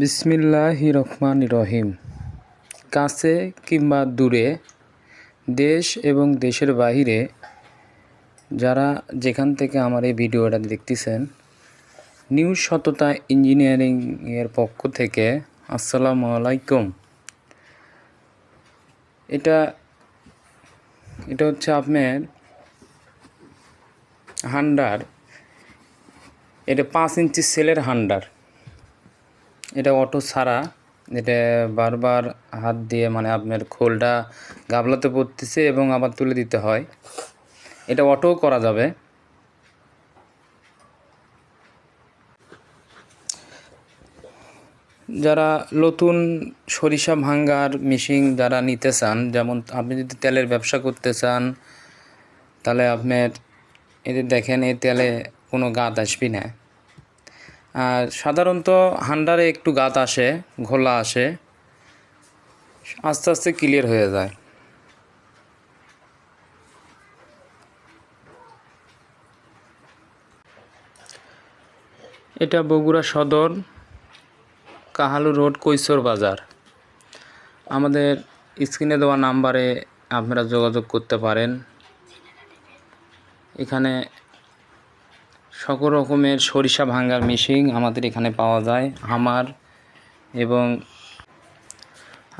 বিসমিল্লাহ রহমান রহিম। কাছে কিংবা দূরে, দেশ এবং দেশের বাহিরে, যারা যেখান থেকে আমার এই ভিডিওটা দেখতেছেন, নিউ সততা ইঞ্জিনিয়ারিং এর পক্ষ থেকে আসসালামু আলাইকুম। এটা এটা হচ্ছে আপনার হান্ডার। এটা পাঁচ ইঞ্চি সেলের হান্ডার। এটা অটো ছাড়া। এটা বারবার হাত দিয়ে মানে আপনার খোলটা গাবলাতে পড়তেছে এবং আবার তুলে দিতে হয়। এটা অটোও করা যাবে। যারা নতুন সরিষা ভাঙ্গার মেশিন যারা নিতে চান, যেমন আপনি যদি তেলের ব্যবসা করতে চান, তাহলে আপনার এদের দেখেন, এই তেলে কোনো গাত আসবি না। আর সাধারণত হান্ডারে একটু গাত আসে, ঘোলা আসে, আস্তে আস্তে ক্লিয়ার হয়ে যায়। এটা বগুড়া সদর, কাহালু রোড, কৈশোর বাজার। আমাদের স্ক্রিনে দেওয়া নাম্বারে আপনারা যোগাযোগ করতে পারেন। এখানে সকল রকমের সরিষা ভাঙ্গার মেশিন আমাদের এখানে পাওয়া যায়। হামার এবং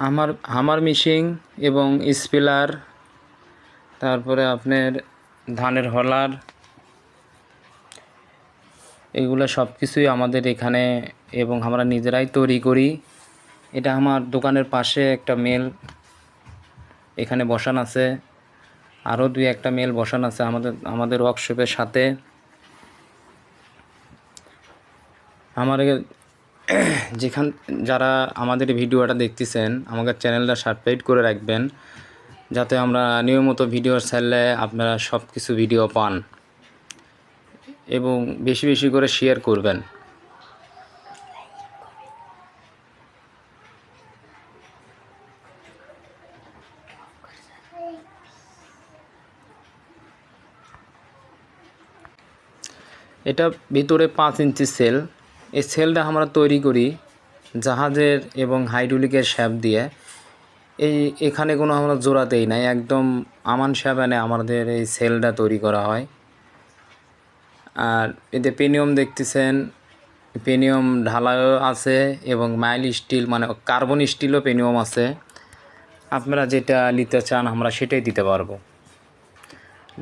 হামার হামার মেশিন এবং স্পিলার তারপরে আপনার ধানের হলার, এগুলো সব কিছুই আমাদের এখানে এবং আমরা নিজেরাই তৈরি করি। এটা আমার দোকানের পাশে একটা মেল এখানে বসান আছে। আরও দুই একটা মেল বসান আছে আমাদের আমাদের ওয়ার্কশপের সাথে। আমার যেখান, যারা আমাদের ভিডিওটা দেখতেছেন আমাদের চ্যানেলটা সাবস্ক্রাইব করে রাখবেন, যাতে আমরা নিয়মিত ভিডিও ছাড়লে আপনারা সব কিছু ভিডিও পান এবং বেশি বেশি করে শেয়ার করবেন। এটা ভিতরে পাঁচ ইঞ্চি সেল এই সেলটা আমরা তৈরি করি জাহাজের এবং হাইড্রোলিকের শ্যাপ দিয়ে। এই এখানে কোনো আমরা জোড়াতেই নাই, একদম আমান এনে আমাদের এই সেলটা তৈরি করা হয়। আর এতে পেনিয়ম দেখতেছেন, পেনিয়ম ঢালাইও আছে এবং মাইল স্টিল মানে কার্বন স্টিলও পেনিয়ম আছে। আপনারা যেটা নিতে চান আমরা সেটাই দিতে পারব।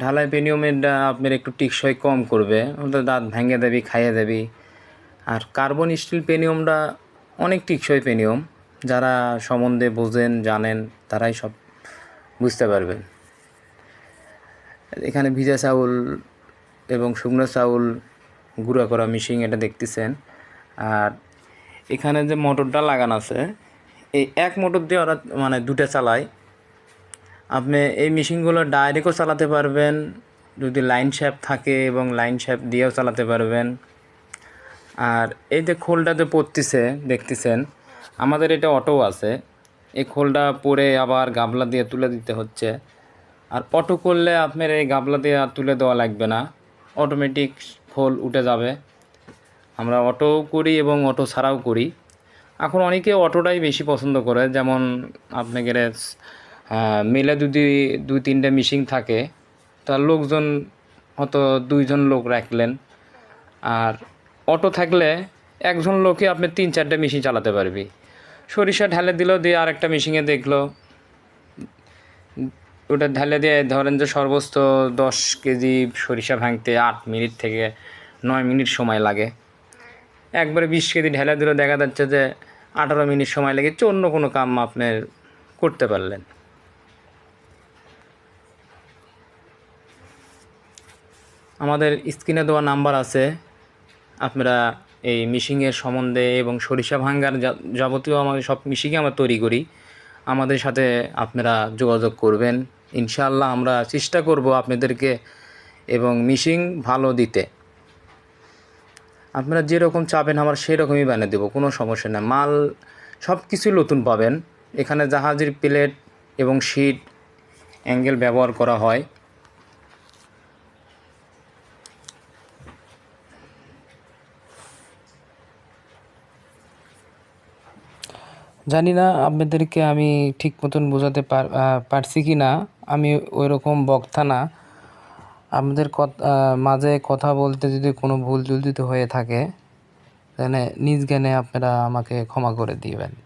ঢালাই পেনিয়মেরটা আপনার একটু টিকসই কম করবে দাঁত ভেঙে দেবি, খাইয়ে দেবি। আর কার্বন স্টিল পেনিয়মটা অনেক টিকসই পেনিয়ম। যারা সম্বন্ধে বোঝেন, জানেন, তারাই সব বুঝতে পারবেন। এখানে ভিজা চাউল এবং শুকনো চাউল গুঁড়া করা মিশিং এটা দেখতেছেন। আর এখানে যে মোটরটা লাগানো আছে, এই এক মোটর দিয়ে ওরা মানে দুটা চালায়। আপনি এই মেশিনগুলো ডাইরেক্টও চালাতে পারবেন, যদি লাইন শ্যাপ থাকে এবং লাইন শ্যাপ দিয়েও চালাতে পারবেন। আর এই যে খোলটা যে পড়তেছে দেখতেছেন, আমাদের এটা অটো আছে। এই খোলটা পরে আবার গাবলা দিয়ে তুলে দিতে হচ্ছে। আর অটো করলে আপনার এই গাবলা দিয়ে আর তুলে দেওয়া লাগবে না। অটোমেটিক খোল উঠে যাবে। আমরা অটো করি এবং অটো ছাড়াও করি। এখন অনেকে অটোটাই বেশি পছন্দ করে। যেমন আপনাকে মেলে যদি দুই তিনটে মিশিং থাকে, তার লোকজন হয়তো দুইজন লোক রাখলেন। আর অটো থাকলে একজন লোকে আপনি তিন চারটে মেশিন চালাতে পারবি। সরিষা ঢালে দিল, দিয়ে আরেকটা মেশিনে দেখল। ওটা ঢালে দিয়ে ধরেন যে সর্বোচ্চ দশ কেজি সরিষা ভাঙতে আট মিনিট থেকে নয় মিনিট সময় লাগে। একবারে বিশ কেজি ঢেলে দিলে, দেখা যাচ্ছে যে আঠারো মিনিট সময় লেগেছে, অন্য কোনো কাম আপনি করতে পারলেন। আমাদের স্ক্রিনে দেওয়া নাম্বার আছে আপনারা এই মিশিংয়ের সম্বন্ধে এবং সরিষা ভাঙ্গার যাবতীয় আমাদের সব মিশিংয়ে আমরা তৈরি করি। আমাদের সাথে আপনারা যোগাযোগ করবেন। ইনশাআল্লাহ আমরা চেষ্টা করব আপনাদেরকে এবং মিশিং ভালো দিতে। আপনারা যেরকম চাবেন আমরা সেরকমই বানিয়ে দেবো, কোনো সমস্যা নেই। মাল সব কিছুই নতুন পাবেন। এখানে জাহাজের প্লেট এবং শিট, অ্যাঙ্গেল ব্যবহার করা হয়। জানি না আপনাদেরকে আমি ঠিক মতন বোঝাতে পার পারছি কি না। আমি ওই রকম বক্তা না। কত- মাঝে কথা বলতে যদি কোনো ভুল টুল হয়ে থাকে, তাহলে নিজ জ্ঞানে আপনারা আমাকে ক্ষমা করে দিবেন।